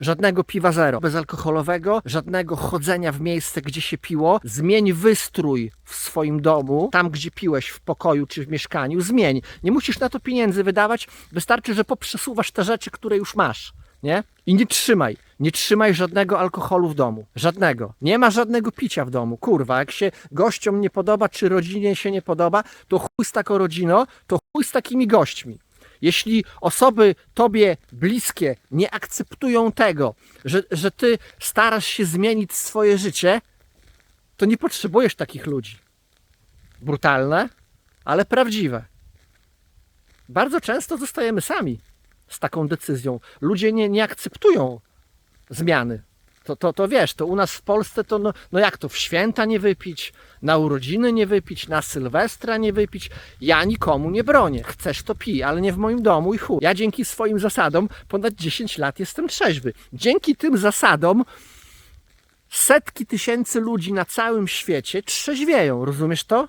Żadnego piwa zero, bezalkoholowego, żadnego chodzenia w miejsce, gdzie się piło. Zmień wystrój w swoim domu, tam gdzie piłeś w pokoju czy w mieszkaniu, zmień. Nie musisz na to pieniędzy wydawać, wystarczy, że poprzesuwasz te rzeczy, które już masz, nie? I nie trzymaj, nie trzymaj żadnego alkoholu w domu, żadnego. Nie ma żadnego picia w domu, kurwa. Jak się gościom nie podoba, czy rodzinie się nie podoba, to chuj z taką rodziną, to chuj z takimi gośćmi. Jeśli osoby tobie bliskie nie akceptują tego, że, że ty starasz się zmienić swoje życie, to nie potrzebujesz takich ludzi. Brutalne, ale prawdziwe. Bardzo często zostajemy sami z taką decyzją. Ludzie nie, nie akceptują zmiany. To, to, to wiesz, to u nas w Polsce to no, no jak to, w święta nie wypić, na urodziny nie wypić, na Sylwestra nie wypić. Ja nikomu nie bronię. Chcesz to pij, ale nie w moim domu i chuj. Ja dzięki swoim zasadom ponad 10 lat jestem trzeźwy. Dzięki tym zasadom setki tysięcy ludzi na całym świecie trzeźwieją, rozumiesz to?